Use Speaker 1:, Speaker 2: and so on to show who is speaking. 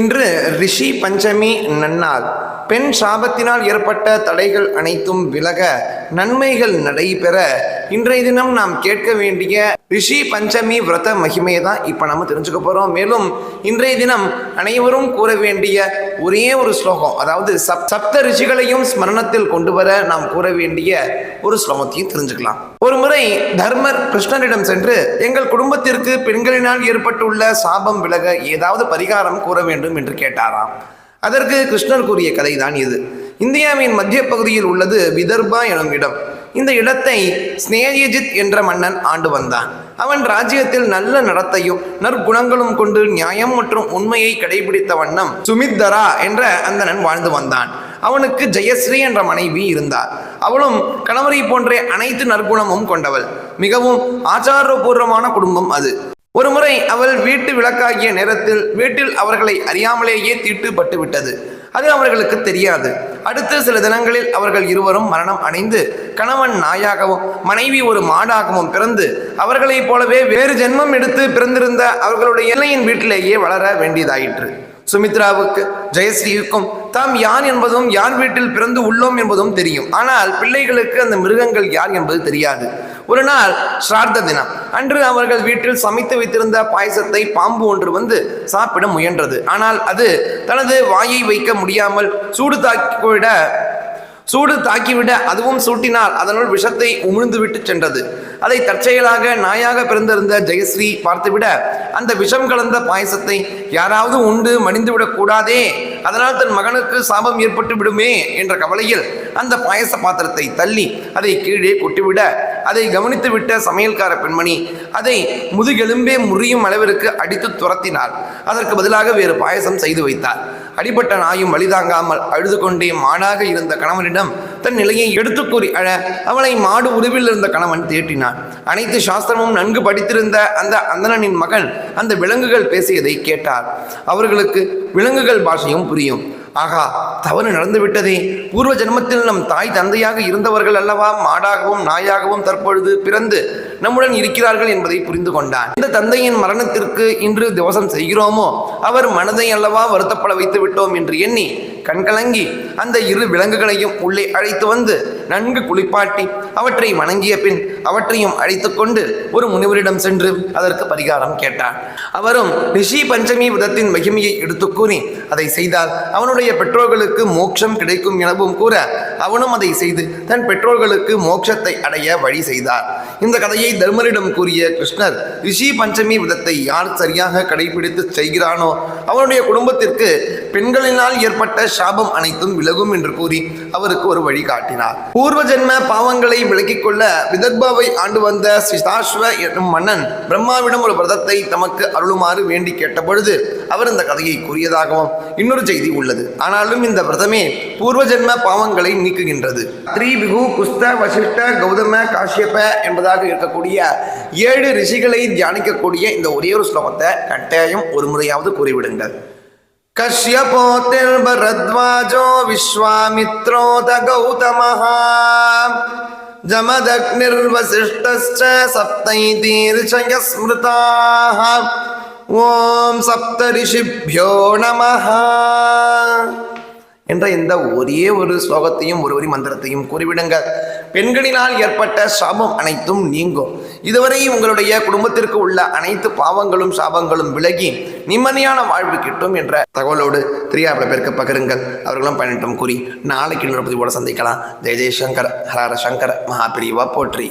Speaker 1: இன்று ரிஷி பஞ்சமி நன்னாள். பெண் சாபத்தினால் ஏற்பட்ட தடைகள் அனைத்தும் விலக நன்மைகள் நடைபெற இன்றைய தினம் நாம் கேட்க வேண்டிய ரிஷி பஞ்சமி விரத மகிமையை தான் இப்போ நம்ம தெரிஞ்சுக்க போகிறோம் மேலும் இன்றைய தினம் அனைவரும் கூற வேண்டிய ஒரே ஒரு ஸ்லோகம் அதாவது சப் சப்த ரிஷிகளையும் ஸ்மரணத்தில் கொண்டு வர நாம் கூற வேண்டிய ஒரு ஸ்லோகத்தையும் தெரிஞ்சுக்கலாம். ஒரு முறை தர்மர் கிருஷ்ணரிடம் சென்று எங்கள் குடும்பத்திற்கு பெண்களினால் ஏற்பட்டுள்ள சாபம் விலக ஏதாவது பரிகாரம் கூற வேண்டும் என்று கேட்டாராம். அதற்கு கிருஷ்ணர் கூறிய கதைதான் இது. இந்தியாவின் மத்திய பகுதியில் உள்ளது விதர்பா எனும் இடம். இந்த இடத்தை ஸ்னேயஜித் என்ற மன்னன் ஆண்டு வந்தான். அவன் ராஜ்யத்தில் நல்ல நடத்தையும் நற்குணங்களும் கொண்டு நியாயம் மற்றும் உண்மையை கடைபிடித்த வண்ணம் சுமித்தரா என்ற அந்தணன் வாழ்ந்து வந்தான். அவனுக்கு ஜெயஸ்ரீ என்ற மனைவி இருந்தார். அவளும் கணவரை போன்ற அனைத்து நற்குணமும் கொண்டவள். மிகவும் ஆச்சாரபூர்வமான குடும்பம் அது. ஒருமுறை அவள் வீட்டு விளக்காகிய நேரத்தில் வீட்டில் அவர்களை அறியாமலேயே தீட்டுப்பட்டு விட்டது அது அவர்களுக்கு தெரியாது. அடுத்த சில தினங்களில் அவர்கள் இருவரும் மரணம் அடைந்து கணவன் நாயாகவும் மனைவி ஒரு மாடாகவும் பிறந்து அவர்களைப் போலவே வேறு ஜென்மம் எடுத்து பிறந்திருந்த அவர்களுடைய எல்லையின் வீட்டிலேயே வளர வேண்டியதாயிற்று. சுமித்ராவுக்கு ஜெயஸ்ரீவுக்கும் தாம் யார் என்பதும் யார் வீட்டில் பிறந்து உள்ளோம் என்பதும் தெரியும். ஆனால் பிள்ளைகளுக்கு அந்த மிருகங்கள் யார் என்பது தெரியாது. ஒரு நாள் ஸ்ரார்த்த தினம். அன்று அவர்கள் வீட்டில் சமைத்து வைத்திருந்த பாயசத்தை பாம்பு ஒன்று வந்து சாப்பிட முயன்றது. ஆனால் அது தனது வாயை வைக்க முடியாமல் சூடு தாக்கிவிட சூடு தாக்கிவிட அதுவும் சூட்டினால் அதனுள் விஷத்தை உமிழ்ந்துவிட்டு சென்றது. அதை தற்செயலாக நாயாக பிறந்திருந்த ஜெயஸ்ரீ பார்த்துவிட அந்த விஷம் கலந்த பாயசத்தை யாராவது உண்டு மடிந்துவிடக் கூடாதே அதனால் தன் மகனுக்கு சாபம் ஏற்பட்டு விடுமே என்ற கவலையில் அந்த பாயச பாத்திரத்தை தள்ளி அதை கீழே கொட்டிவிட அதை கவனித்து விட்ட சமையல்கார பெண்மணி அதை முதுகெலும்பே முறியும் அளவிற்கு அடித்து துரத்தினார் அதற்கு பதிலாக வேறு பாயசம் செய்து வைத்தார் அடிபட்ட நாயும் வழிதாங்காமல் அழுது கொண்டே மாடாக இருந்த கணவனிடம் தன் நிலையை எடுத்து கூறி அழ அவளை மாடு உருவில் இருந்த கணவன் தேற்றினான் அனைத்து சாஸ்திரமும் நன்கு படித்திருந்த அந்த அந்தணனின் மகன் அந்த விலங்குகள் பேசியதை கேட்டார். அவர்களுக்கு விலங்குகள் பாஷையும் புரியும். ஆகா தவறு நடந்துவிட்டதே பூர்வ ஜென்மத்தில் நம் தாய் தந்தையாக இருந்தவர்கள் அல்லவா? மாடாகவும் நாயாகவும் தற்பொழுது பிறந்து நம்முடன் இருக்கிறார்கள் என்பதை புரிந்து கொண்டான். இந்த தந்தையின் மரணத்திற்கு இன்று திவசம் செய்கிறோமோ? அவர் மனதை அல்லவா வருத்தப்பட வைத்து விட்டோம் என்று எண்ணி கண்கலங்கி அந்த இரு விலங்குகளையும் உள்ளே அழைத்து வந்து நன்கு குளிப்பாட்டி அவற்றை வணங்கிய பின் அவற்றையும் அழைத்து கொண்டு ஒரு முனிவரிடம் சென்று அதற்கு பரிகாரம் கேட்டார் அவரும் ரிஷி பஞ்சமி விதத்தின் மகிமையை எடுத்து கூறி அதை செய்தால் அவனுடைய பெற்றோர்களுக்கு மோட்சம் கிடைக்கும் எனவும் கூற அவனும் அதை செய்து தன் பெற்றோர்களுக்கு மோட்சத்தை அடைய வழி செய்தார். இந்த கதையை தர்மரிடம் கூறிய கிருஷ்ணர் ரிஷி பஞ்சமி விதத்தை யார் சரியாக கடைபிடித்து செய்கிறானோ அவனுடைய குடும்பத்திற்கு பெண்களினால் ஏற்பட்ட சாபம் அனைத்தும் விலகும் என்று கூறி அவருக்கு ஒரு வழி காட்டினார். பூர்வ ஜென்ம பாவங்களை விலக்கிக் கொள்ள விதர்பாவை ஆண்டு வந்த சிதாஸ்வ என்னும் மன்னன் பிரம்மாவிடம் ஒரு விரதத்தை தமக்கு அருளுமாறு வேண்டி கேட்டபொழுது அவர் இந்த கதையை கூறியதாகவும் இன்னொரு செய்தி உள்ளது. ஆனாலும் இந்த விரதமே பூர்வ ஜென்ம பாவங்களை நீக்குகின்றது. த்ரீபிகு குஸ்த வசிஷ்ட கௌதம காஷ்யப என்பதாக இருக்கக்கூடிய ஏழு ரிஷிகளை தியானிக்கக்கூடிய இந்த ஒரே ஒரு ஸ்லோகத்தை கட்டாயம் ஒரு முறையாவது கூறிவிடுங்கள். कश्यपोतिर्भरद्वाजो विश्वामित्रोत गौतमः जमदग्निर्वसिष्ठश्च सप्तैतीर्षयः स्मृताः ॐ सप्तऋषिभ्यो नमः என்ற இந்த ஒரே ஒரு ஸ்லோகத்தையும் ஒரு வரி மந்திரத்தையும் கூறிவிடுங்கள் பெண்களினால் ஏற்பட்ட சாபம் அனைத்தும் நீங்கும். இதுவரை உங்களுடைய குடும்பத்திற்கு உள்ள அனைத்து பாவங்களும் சாபங்களும் விலகி நிம்மதியான வாழ்வு கிட்டும் என்ற தகவலோடு தெரியாத பேருக்கு பகிருங்கள். அவர்களும் பயணிட்டும் கூறி நாளைக்கு இன்னொரு பதிவோட சந்திக்கலாம். ஜெய ஜெயசங்கர் ஹரஹர சங்கர மகாபிரிவா போற்றி.